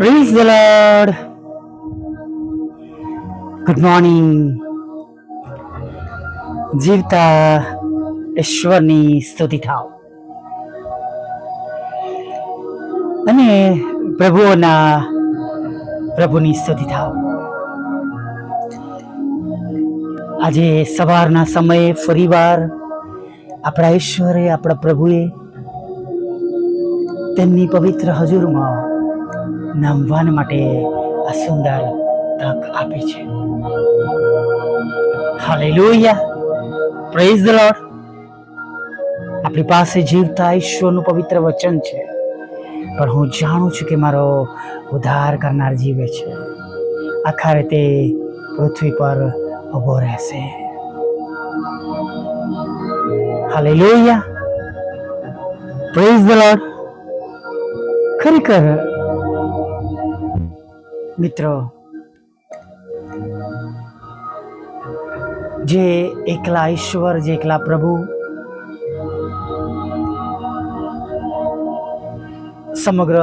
Praise the Lord. Good morning જીવતા ઈશ્વરની સ્તુતિ થાવ અને પ્રભુઓના પ્રભુની સ્તુતિ થાવ આજે સવારના સમયે ફરીવાર આપણા ઈશ્વરે આપણા પ્રભુએ તેમની પવિત્ર હજુરમાં નામવાન માટે આ સુંદર તક આપી છે. હાલેલુયા પ્રેઝ ધ લોર્ડ આપણી પાસે જીવતા ઈશ્વરનું પવિત્ર વચન છે. પણ હું જાણું છું કે મારો ઉદ્ધાર કરનાર જીવે છે. આખા રીતે પૃથ્વી પર ઊભો રહેશે. હાલેલુયા પ્રેઝ ધ લોર્ડ ખરેખર મિત્રો. જે એકલા ઈશ્વર, જે એકલા પ્રભુ સમગ્ર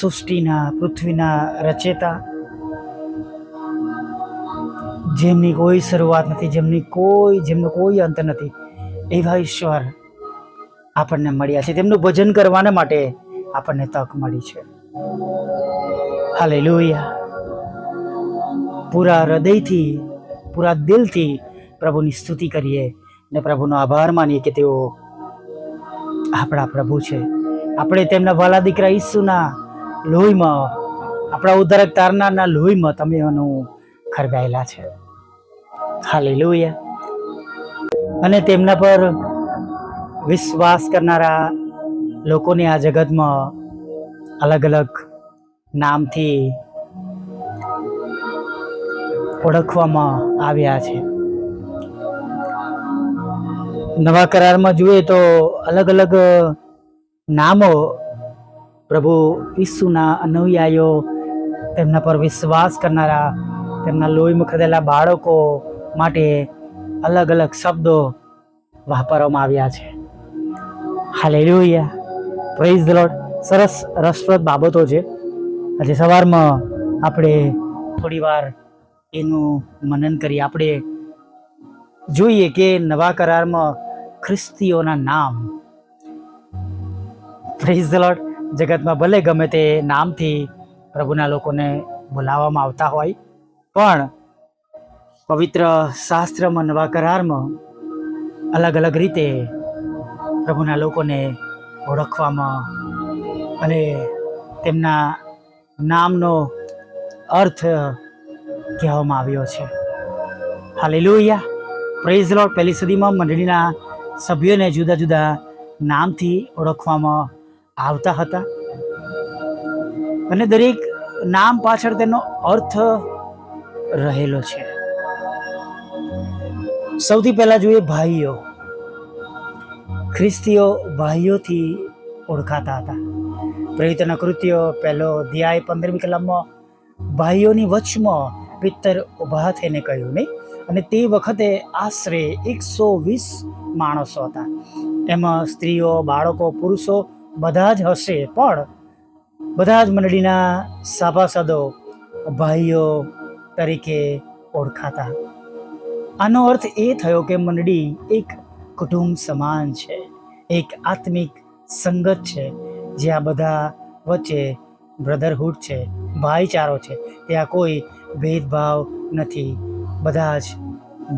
સૃષ્ટિના, પૃથ્વીના રચેતા, જેમની કોઈ શરૂઆત નથી, જેમની કોઈ, જેમનો કોઈ અંત નથી, એવા ઈશ્વર આપણને મળ્યા છે. તેમનું ભજન કરવાના માટે આપણને તક મળી છે. હાલેલુયા. પૂરા હૃદયથી, પૂરા દિલથી પ્રભુની સ્તુતિ કરીએ ને પ્રભુનો આભાર માનીએ કે તેઓ આપણા પ્રભુ છે. આપણે તેમના વાલા દીકરા ઈસુના લોહીમાં, આપણા ઉદ્ધારક તારનારના લોહીમાં તમે એનું ખરગાયેલા છે. હાલેલુયા. અને તેમના પર વિશ્વાસ કરનારા લોકોને આ જગતમાં અલગ અલગ નામથી ઓળખવામાં આવ્યા છે. નવા કરારમાં જોઈએ તો અલગ અલગ નામો પ્રભુ ઈસુના અનુયાયીઓ તેમના પર વિશ્વાસ કરનારા, તેમના લોહીમાં ખદેલા બાળકો માટે અલગ અલગ શબ્દો વાપરવામાં આવ્યા છે. હાલેલુયા. પ્રેઝ ધ લોર્ડ સરસ રસપ્રદ બાબતો છે. આજે સવારમાં આપણે થોડીવાર એનું મનન કરી આપણે જોઈએ કે નવા કરારમાં ખ્રિસ્તીઓના નામ. પ્રેઝ ધ જગતમાં ભલે ગમે તે નામથી પ્રભુના લોકોને બોલાવવામાં આવતા હોય, પણ પવિત્ર શાસ્ત્રમાં નવા કરારમાં અલગ અલગ રીતે પ્રભુના લોકોને ઓળખવામાં અને તેમના નામનો અર્થ કહેવામાં આવ્યો છે. હાલેલુયા. પ્રેઝ લોર્ડ પહેલી સદીમાં મંડળીના સભ્યોને જુદા જુદા નામથી ઓળખવામાં આવતા હતા. અને દરેક નામ પાછળ તેનો અર્થ રહેલો છે. સૌથી પહેલા જોઈએ ભાઈઓ. ખ્રિસ્તીઓ ભાઈઓથી ઓળખાતા હતા. પ્રેરિતના કૃત્યો પહેલો ધ્યાય પંદરમી કલામમાં ભાઈઓની વચમાં પિત્તર ઊભા થઈને કહ્યું, નહીં? અને તે વખતે આશરે એકસો વીસ માણસો હતા. એમાં સ્ત્રીઓ, બાળકો, પુરુષો બધા જ હશે, પણ બધા જ મંડળીના સભાસદો, ભાઈઓ તરીકે ઓળખાતા. આનો અર્થ એ થયો કે મંડળી એક કુટુંબ સમાન છે, એક આત્મિક સંગત છે, જ્યાં બધા વચ્ચે બ્રધરહુડ છે, ભાઈચારો છે. ત્યાં કોઈ ભેદભાવ નથી. બધા જ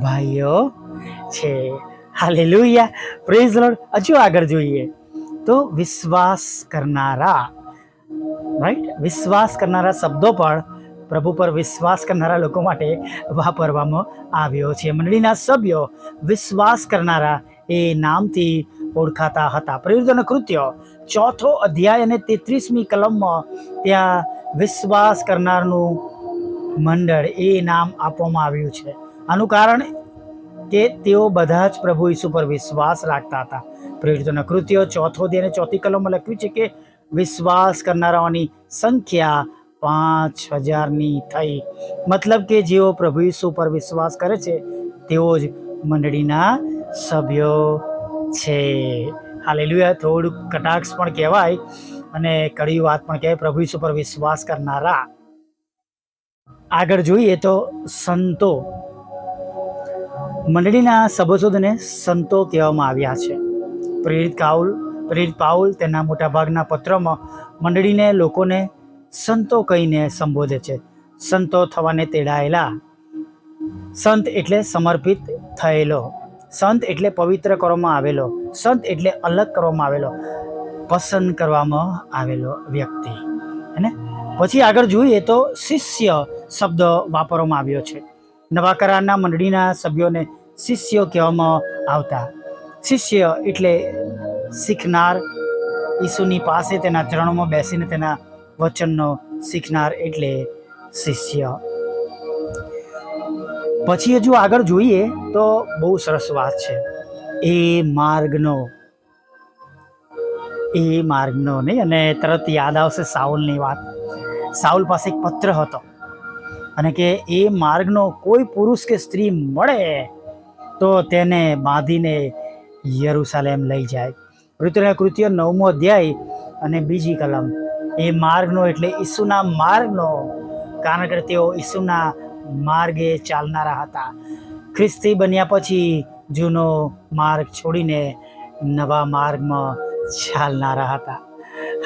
ભાઈઓ છે. હાલેલુયા. પ્રેઝ લોર્ડ હજુ આગળ જોઈએ. તો વિશ્વાસ કરનારા રાઈટ વિશ્વાસ કરનારા શબ્દો પણ પ્રભુ પર વિશ્વાસ કરનારા લોકો માટે વાપરવામાં આવ્યો છે. મંડળીના સભ્યો વિશ્વાસ કરનારા એ નામથી ઓળખાતા હતા. પ્રયુક્તના કૃત્યો. ચોથો અધ્યાય અને તેત્રીસમી કલમમાં ત્યાં વિશ્વાસ કરનારનું મંડળ એ નામ આપવામાં આવ્યું છે. આનું કારણ કે તેઓ બધા જ પ્રભુ ઈસુ પર વિશ્વાસ રાખતા હતા. પ્રેરિતોના કૃત્યો ચોથો દે અને ચોથી કલમમાં લખ્યું છે કે વિશ્વાસ કરનારાઓની સંખ્યા પાંચ હજારની થઈ. મતલબ કે જેઓ પ્રભુ ઈસુ પર વિશ્વાસ કરે છે, તેઓ જ મંડળીના સભ્યો છે. હાલેલુયા. થોડુંક કટાક્ષ પણ કહેવાય અને કડી વાત પણ કહેવાય. પ્રભુ ઈસુ પર વિશ્વાસ કરનારા આગળ જોઈએ તો સંતો. મંડળીના સભાસદોને સંતો કહેવામાં આવ્યા છે. પ્રેરિત કાઉલ, પ્રેરિત પાઉલ તેના મોટાભાગના પત્રમાં મંડળીને લોકોને સંતો કહીને સંબોધે છે. સંતો થવાને તેડાયેલા. સંત એટલે સમર્પિત થયેલો. સંત એટલે પવિત્ર કરવામાં આવેલો. સંત એટલે અલગ કરવામાં આવેલો. પસંદ કરવામાં આવેલો વ્યક્તિ. હે પછી આગળ જોઈએ તો શિષ્ય. શબ્દ વાપરવામાં આવ્યો છે. નવા કરારના મંડળીના સભ્યોને શિષ્યો કહેવામાં આવતા. શિષ્ય એટલે શીખનાર ઈસુની પાસે તેના ચરણોમાં બેસીને તેના વચનનો શીખનાર એટલે શિષ્ય. પછી હજુ આગળ જોઈએ તો બહુ સરસ વાત છે. એ માર્ગનો. એ માર્ગનો નહીં અને તરત યાદ આવશે સાઉલની વાત. સાઉલ પાસે એક પત્ર હતો. અને કે એ માર્ગનો કોઈ પુરુષ કે સ્ત્રી મળે તો તેને બાંધીને યરુસાલેમ લઈ જાય. ઋતુના કૃત્ય નવમો અધ્યાય અને બીજી કલમ. એ માર્ગનો એટલે ઈસુના માર્ગનો. કારણ કે તેઓ ઈસુના માર્ગે ચાલનારા હતા. ખ્રિસ્તી બન્યા પછી જૂનો માર્ગ છોડીને નવા માર્ગમાં ચાલનારા હતા.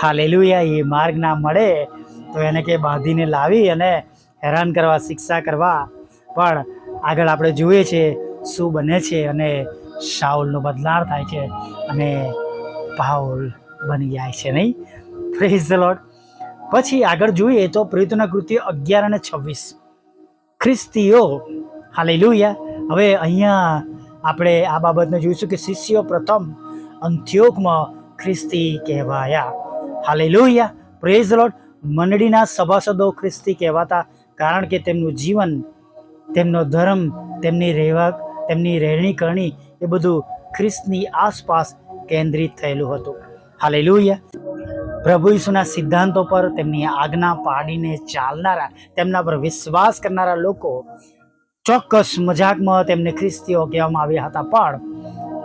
હાલેલુયા, એ માર્ગ ના મળે તો એને કે બાંધીને લાવી અને હેરાન કરવા, શિક્ષા કરવા. પણ આગળ આપણે જોઈએ છે શું બને છે અને શાઉલનો બદલાવ થાય છે અને પાઉલ બની જાય છે નહીં? પ્રેઝ ધ લોર્ડ પછી આગળ જોઈએ તો પ્રેરિતોના કૃત્ય અગિયાર અને છવ્વીસ. ખ્રિસ્તીઓ, હાલેલુયા. હવે અહીંયા આપણે આ બાબતને જોઈશું કે શિષ્યો પ્રથમ અંત્યોકમાં ખ્રિસ્તી કહેવાયા. હાલેલુયા. પ્રેઝ લોટ મંડળીના સભાસદો ખ્રિસ્તી કહેવાતા. કારણ કે તેમનું જીવન, તેમનો ધર્મ, તેમની રહેવા, તેમની રહેણી કરણી એ બધું ખ્રિસ્તની આસપાસ કેન્દ્રિત થયેલું હતું. હાલેલુયા. પ્રભુ ઈસુના સિદ્ધાંતો પર તેમની આજ્ઞા પાડીને ચાલનારા, તેમના પર વિશ્વાસ કરનારા લોકો ચોક્કસ મજાકમાં તેમને ખ્રિસ્તીઓ કહેવામાં આવ્યા હતા. પણ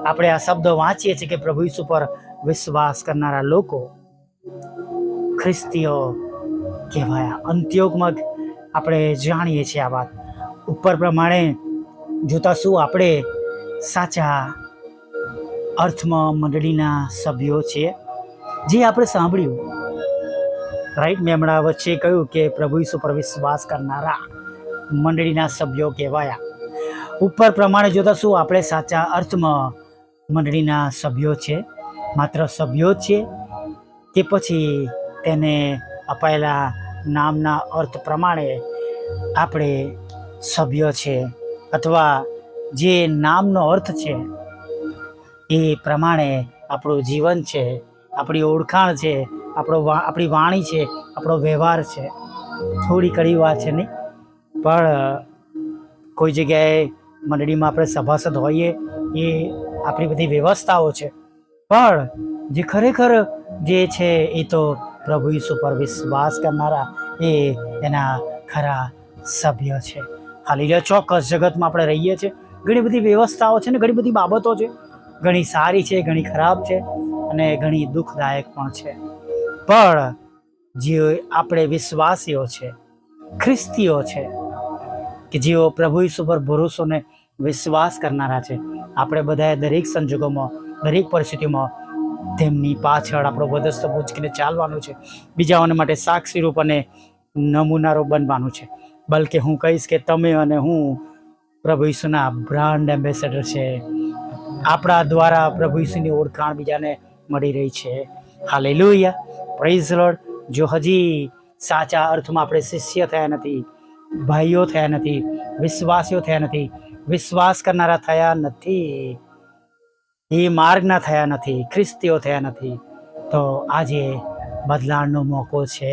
આપણે આ શબ્દ વાંચીએ છીએ કે પ્રભુ ઈસુ પર વિશ્વાસ કરનારા લોકો ખ્રિસ્તીઓ કહેવાયા. અંત્યોગમાં આપણે જાણીએ છીએ આ વાત. ઉપર પ્રમાણે જોતા શું આપણે સાચા અર્થમાં મંડળીના સભ્યો છીએ. જે આપણે સાંભળ્યું. રાઈટ મેં હમણાં વચ્ચે કહ્યું કે પ્રભુ ઈસુ પર વિશ્વાસ કરનારા મંડળીના સભ્યો કહેવાયા. ઉપર પ્રમાણે જોતા શું આપણે સાચા અર્થમાં મંડળીના સભ્યો છે. માત્ર સભ્યો છે કે પછી તેને અપાયેલા નામના અર્થ પ્રમાણે આપણે સભ્ય છે અથવા જે નામનો અર્થ છે એ પ્રમાણે આપણું જીવન છે, આપણી ઓળખાણ છે, આપણો આપણી વાણી છે, આપણો વ્યવહાર છે. થોડી કડી વાત છે નહીં, પણ કોઈ જગ્યાએ મંડળીમાં આપણે સભાસદ હોઈએ એ આપણી બધી વ્યવસ્થાઓ છે. પણ જે ખરેખર જે છે એ તો પ્રભુ ઈસુ પર વિશ્વાસ કરનારા એ એના ખરા સભ્ય છે. હાલી ચોક્કસ જગતમાં આપણે રહીએ છીએ. ઘણી બધી વ્યવસ્થાઓ છે ને, ઘણી બધી બાબતો છે. ઘણી સારી છે, ઘણી ખરાબ છે અને ઘણી દુઃખદાયક પણ છે. પણ જે આપણે વિશ્વાસીઓ છે, ખ્રિસ્તીઓ છે, કે જેઓ પ્રભુ ઈસુ પર ભરોસોને વિશ્વાસ કરનારા છે, આપણે બધાએ દરેક સંજોગોમાં, દરેક પરિસ્થિતિમાં તેમની પાછળ આપણો વધસ્ત પૂંચકીને ચાલવાનું છે. બીજાઓને માટે સાક્ષીરૂપ અને નમૂનારૂપ બનવાનું છે. બલકે હું કહીશ કે તમે અને હું પ્રભુ ઈસુના બ્રાન્ડ એમ્બેસેડર છે. આપણા દ્વારા પ્રભુ ઈસુની ઓળખાણ બીજાને મળી રહી છે. હાલે લોહિયા પ્રેઝ લોડ જો હજી સાચા અર્થમાં આપણે શિષ્ય થયા નથી, ભાઈઓ થયા નથી, વિશ્વાસીઓ થયા નથી, વિશ્વાસ કરનારા થયા નથી. એ માર્ગના થયા નથી, ખ્રિસ્તીઓ થયા નથી. તો આજે બદલાણનો મોકો છે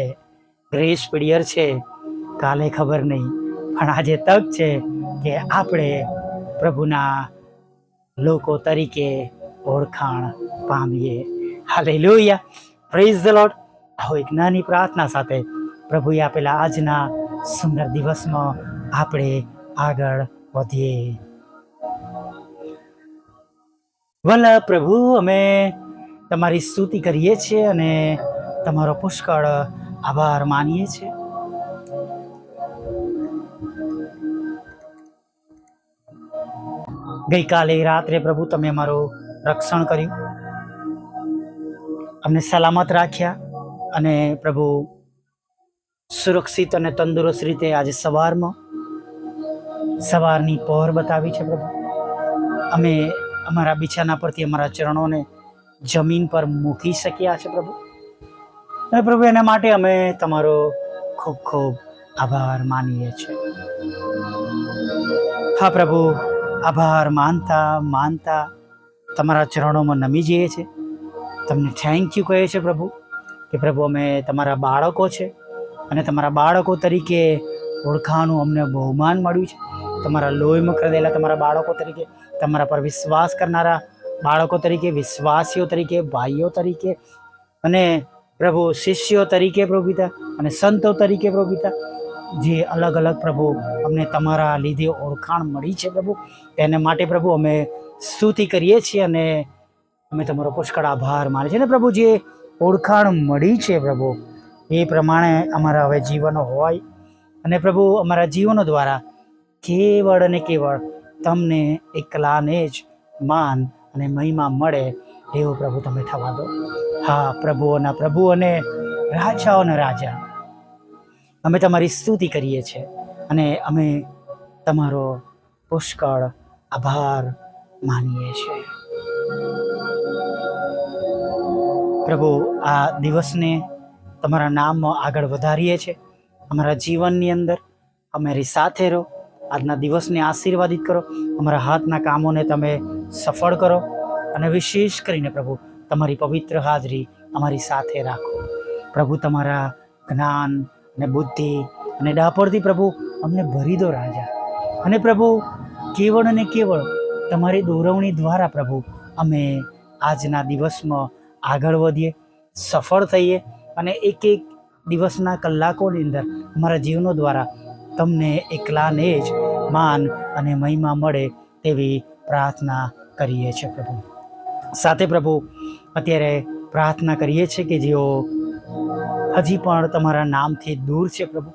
ગ્રેસ પીડિયર છે કાલે ખબર નહીં. પણ આજે તક છે કે આપણે પ્રભુના લોકો તરીકે ઓળખાણ પામીએ. હાલે લોહિયા પ્રેઝ ધ લોટ આવો એક નાની પ્રાર્થના સાથે પ્રભુએ આપેલા આજના સુંદર દિવસમાં આપણે આગળ વધીએ. ભલા પ્રભુ, અમે તમારી સ્તુતિ કરીએ છીએ અને તમારો પુષ્કળ આભાર માનીએ છીએ. ગઈકાલે રાત્રે પ્રભુ, તમે અમારું રક્ષણ કર્યું. અમને સલામત રાખ્યા અને પ્રભુ, સુરક્ષિત અને તંદુરસ્ત રીતે આજે સવારમાં, સવારની પહોર બતાવી છે પ્રભુ. અમે અમારા બિછાના પરથી અમારા ચરણોને જમીન પર મૂકી શક્યા છે પ્રભુ. અને પ્રભુ, એના માટે અમે તમારો ખૂબ ખૂબ આભાર માનીએ છીએ. હા પ્રભુ, આભાર માનતા માનતા તમારા ચરણોમાં નમી જઈએ છીએ. તમને થેન્ક યુ કહે છે પ્રભુ કે પ્રભુ, અમે તમારા બાળકો છે અને તમારા બાળકો તરીકે ઓળખાનું અમને બહુમાન મળ્યું છે. તમારા લોહીમાં ખરીદેલા તમારા બાળકો તરીકે, તમારા પર વિશ્વાસ કરનારા બાળકો તરીકે, વિશ્વાસીઓ તરીકે, ભાઈઓ તરીકે અને પ્રભુ શિષ્યો તરીકે પ્રભુ પિતા અને સંતો તરીકે પ્રભુ પિતા જે અલગ અલગ પ્રભુ અમને તમારા લીધે ઓળખાણ મળી છે પ્રભુ. તેને માટે પ્રભુ અમે સ્તુતિ કરીએ છીએ અને અમે તમારો પુષ્કળ આભાર માને છીએ. અને પ્રભુ, જે ઓળખાણ મળી છે પ્રભુ, એ પ્રમાણે અમારા હવે જીવનો હોય. અને પ્રભુ, અમારા જીવનો દ્વારા કેવળ અને કેવળ તમને એકલાને જ માન અને મહિમા મળે એવું પ્રભુ તમે થવા દો. હા, પ્રભુઓના પ્રભુ અને રાજાઓના રાજા. અમે તમારી સ્તુતિ કરીએ છીએ અને અમે તમારો પુષ્કળ આભાર માનીએ છીએ. પ્રભુ, આ દિવસને તમારા નામમાં આગળ વધારીએ છીએ. અમારા જીવનની અંદર, અમારી સાથે રહો. આજના દિવસને આશીર્વાદિત કરો. અમારા હાથના કામોને તમે સફળ કરો અને વિશેષ કરીને પ્રભુ, તમારી પવિત્ર હાજરી અમારી સાથે રાખો. પ્રભુ, તમારા જ્ઞાન અને બુદ્ધિ અને ડાપરથી પ્રભુ અમને ભરી દો રાજા. અને પ્રભુ, કેવળ અને કેવળ તમારી દોરવણી દ્વારા પ્રભુ અમે આજના દિવસમાં આગળ વધીએ, સફળ થઈએ અને એક એક દિવસના કલાકોની અંદર અમારા જીવનો દ્વારા તમને એકલાને જ માન અને મહિમા મળે તેવી પ્રાર્થના કરીએ છીએ પ્રભુ. સાથે પ્રભુ, અત્યારે પ્રાર્થના કરીએ છીએ કે જેઓ હજી પણ તમારા નામથી દૂર છે પ્રભુ.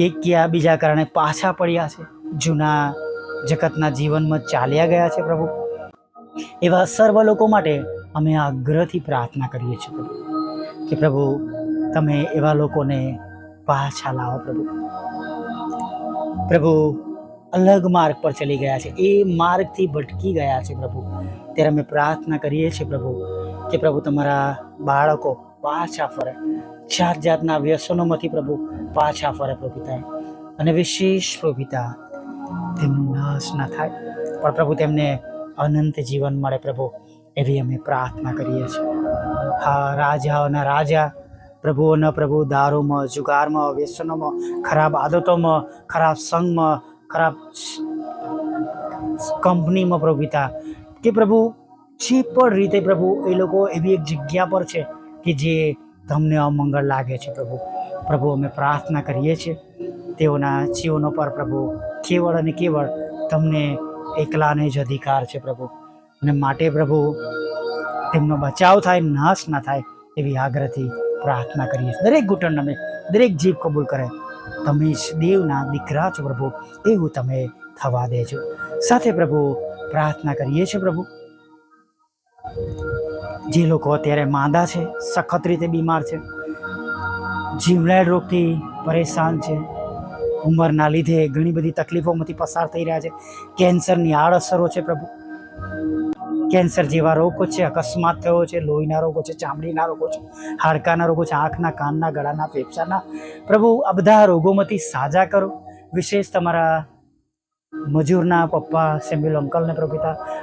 એક યા બીજા કારણે પાછા પડ્યા છે. જૂના જગતના જીવનમાં ચાલ્યા ગયા છે પ્રભુ. એવા સર્વ લોકો માટે અમે આગ્રહથી પ્રાર્થના કરીએ છીએ પ્રભુ કે પ્રભુ, તમે એવા લોકોને પાછા લાવો પ્રભુ. પ્રભુ, અલગ માર્ગ પર ચલી ગયા છે. એ માર્ગથી ભટકી ગયા છે પ્રભુ. ત્યારે અમે પ્રાર્થના કરીએ છીએ પ્રભુ કે પ્રભુ તમારા બાળકો પાછા ફરે. જાત જાતના વ્યસનોમાંથી પ્રભુ પાછા ફરે પ્રભુ અને વિશેષ પ્રભુતા તેમનું નાશ ના થાય. પણ પ્રભુ તેમને અનંત જીવન મળે પ્રભુ, એવી અમે પ્રાર્થના કરીએ છીએ. હા, રાજાઓના રાજા પ્રભુઓના પ્રભુ દારૂમાં, જુગારમાં, વ્યસનોમાં, ખરાબ આદતોમાં, ખરાબ સંગમાં, ખરાબ કંપનીમાં પ્રભુ પિતા કે પ્રભુ, જે પણ રીતે પ્રભુ એ લોકો એવી એક જગ્યા પર છે કે જે તમને અમંગળ લાગે છે પ્રભુ. પ્રભુ, અમે પ્રાર્થના કરીએ છીએ તેઓના જીવનો પર પ્રભુ કેવળ અને કેવળ તમને એકલાને જ અધિકાર છે પ્રભુ. અને માટે પ્રભુ, તેમનો બચાવ થાય, નાશ ના થાય એવી આગ્રહથી પ્રાર્થના કરીએ છીએ. દરેક ઘૂંટણ અમે, દરેક જીવ કબૂલ કરે. તમે દેવના દીકરા છો પ્રભુ, એવું તમે થવા દેજો. સાથે પ્રભુ, પ્રાર્થના કરીએ છીએ પ્રભુ. જે લોકો અત્યારે માંદા છે, સખત રીતે બીમાર છે, જીવલેણ રોગથી પરેશાન છે, ઉંમરના લીધે ઘણી બધી તકલીફોમાંથી પસાર થઈ રહ્યા છે, કેન્સરની આડઅસરો છે પ્રભુ. કેન્સર જેવા રોગો છે, અકસ્માત થયો છે, લોહીના રોગો છે, ચામડીના રોગો છે, હાડકાના રોગો છે, આંખના, કાનના, ગળાના, ફેફસાના. પ્રભુ, આ બધા રોગોમાંથી સાજા કરો. વિશેષ તમારા મજૂરના પપ્પા, સેમ્યુલ અંકલને પ્રભુ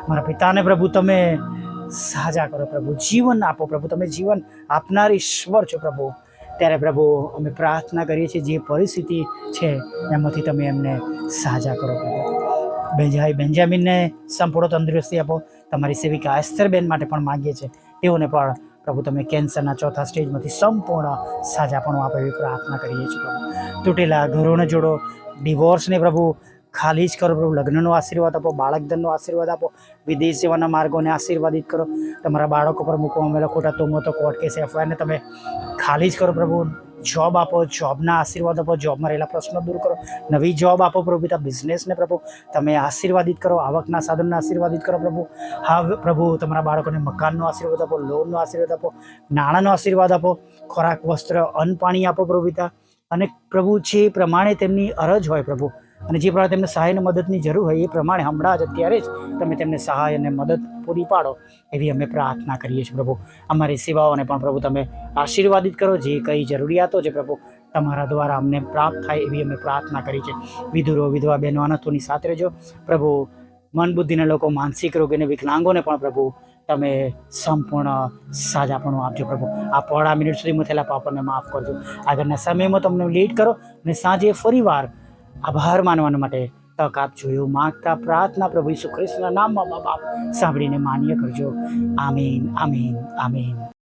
મારા પિતાને પ્રભુ તમે સાજા કરો પ્રભુ. જીવન આપો પ્રભુ. તમે જીવન આપનાર ઈશ્વર છો પ્રભુ. ત્યારે પ્રભુ અમે પ્રાર્થના કરીએ છીએ, જે પરિસ્થિતિ છે, એમાંથી તમે એમને સાજા કરો પ્રભુ. બેજાઈ બેન્જામિનને સંપૂર્ણ તંદુરસ્તી આપો. તમારી સેવિકા એસ્તરબેન માટે પણ માગીએ છીએ. તેઓને પણ પ્રભુ તમે કેન્સરના ચોથા સ્ટેજમાંથી સંપૂર્ણ સાજાપણું આપો એવી પ્રાર્થના કરીએ છીએ પ્રભુ. તૂટેલા ઘરોને જોડો, ડિવોર્સને પ્રભુ ખાલી જ કરો પ્રભુ, લગ્નનો આશીર્વાદ આપો, બાળકધનનો આશીર્વાદ આપો, વિદેશ સેવાના માર્ગોને આશીર્વાદિત કરો. તમારા બાળકો પર મૂકો અમે ખોટા તોમો તો કોર્ટ કેસ એફઆઈઆરને તમે ખાલી જ કરો પ્રભુ. જોબ આપો જોબના આશીર્વાદ આપો જોબમાં રહેલા પ્રશ્નો દૂર કરો, નવી જોબ આપો પ્રભુ બિઝનેસને પ્રભુ, તમે આશીર્વાદિત કરો, આવકના સાધનને આશીર્વાદિત કરો પ્રભુ. હા પ્રભુ, તમારા બાળકોને મકાનનો આશીર્વાદ આપો લોનનો આશીર્વાદ આપો, નાણાંનો આશીર્વાદ આપો, ખોરાક, વસ્ત્ર, અન્ન, પાણી આપો પ્રભુ અને પ્રભુ, જે પ્રમાણે તેમની અરજ હોય પ્રભુ અને જે પ્રમાણે તેમને સહાય અને મદદની જરૂર હોય એ પ્રમાણે હમણાં જ અત્યારે જ તમે તેમને સહાય અને મદદ પૂરી પાડો એવી અમે પ્રાર્થના કરીએ છીએ. પ્રભુ, અમારી સેવાઓને પણ પ્રભુ તમે આશીર્વાદિત કરો. જે કઈ જરૂરિયાતો છે પ્રભુ, તમારા દ્વારા અમને પ્રાપ્ત થાય એવી અમે પ્રાર્થના કરી છે. વિધુરો, વિધવા બહેનો, અનાથોની સાથે રહેજો. પ્રભુ, મન બુદ્ધિના લોકો, માનસિક રોગ અને વિકલાંગોને પણ પ્રભુ તમે સંપૂર્ણ સાજાપણું આપજો પ્રભુ. આ પોળા મિનિટ સુધીમાં થયેલા પાપને માફ કરજો. આગળના સમયમાં તમને લીડ કરો અને સાંજે ફરીવાર આભાર માનવા માટે તક આપજો એવું માગતા પ્રાર્થના પ્રભુ ઈસુ ખ્રિસ્તના નામમાં બાપ સાંભળીને માન્ય કરજો. આમીન આમીન આમીન.